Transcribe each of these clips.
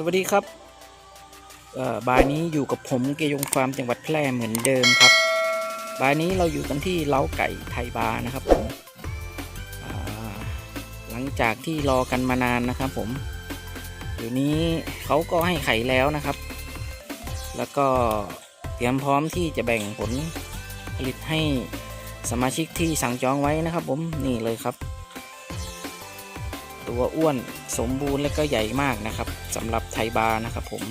สวัสดีครับบายนี้อยู่กับผมเกยงฟาร์มจังหวัดแพร่เหมือนเดิมครับ บายนี้เราอยู่กันที่เล้าไก่ไทยบาร์นะครับผมหลังจากที่รอกันมานานนะครับผมเดี๋ยวนี้เขาก็ให้ไข่แล้วนะครับ แล้วก็เตรียมพร้อมที่จะแบ่งผลผลิตให้สมาชิกที่สั่งจองไว้นะครับผมนี่เลยครับ ตัวอ้วนสมบูรณ์และก็ใหญ่มากนะครับสำหรับไทบานะครับ ผม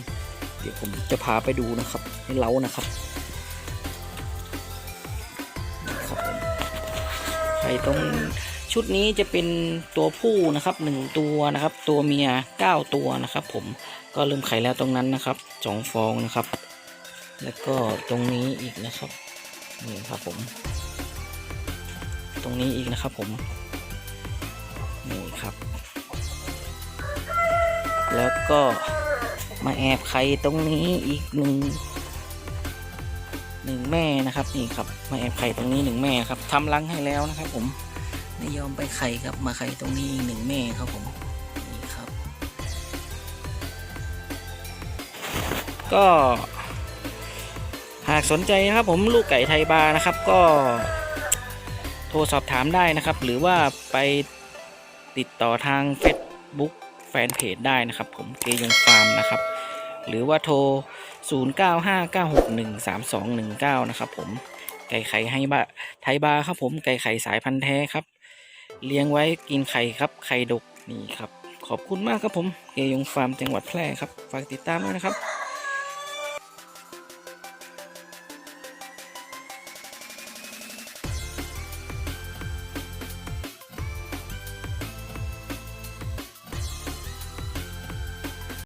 เดี๋ยวผมจะพาไปดูนะครับในเล้านะครับครับผมไข่ตรงชุดนี้จะเป็นตัวผู้นะครับหนึ่งตัวนะครับ ตัวเมียเก้าตัวนะครับ ผมก็เริ่มไข่แล้วตรงนั้นนะครับสองฟองนะครับ แล้วก็ตรงนี้อีกนะครับนี่ครับผม ตรงนี้อีกนะครับผมนี่ครับ แล้วก็มาแอบไข่ตรงนี้อีกหนึ่งหนึ่งแม่นะครับนี่ครับมาแอบไข่ตรงนี้หนึ่งแม่ครับทำรังให้แล้วนะครับผมไม่ยอมไปไข่ครับมาไข่ตรงนี้อีกหนึ่งแม่ครับผมนี่ครับ ก็หากสนใจนะครับผมลูกไก่ไทยบาร์นะครับก็โทรสอบถามได้นะครับ หรือว่าไปติดต่อทาง Facebook นเพจได้นะครับผมเกยงฟาร์มนะครับ หรือว่าโทร 0959613219 นะครับผมไก่ไข่ให้บะไทยบาครับผมไก่ไข่สายพันธุ์แท้ครับ เลี้ยงไว้กินไข่ครับไข่ดกนี่ครับ ขอบคุณมากครับผมเกยงฟาร์มจังหวัดแพร่ครับฝากติดตามด้วยนะครับ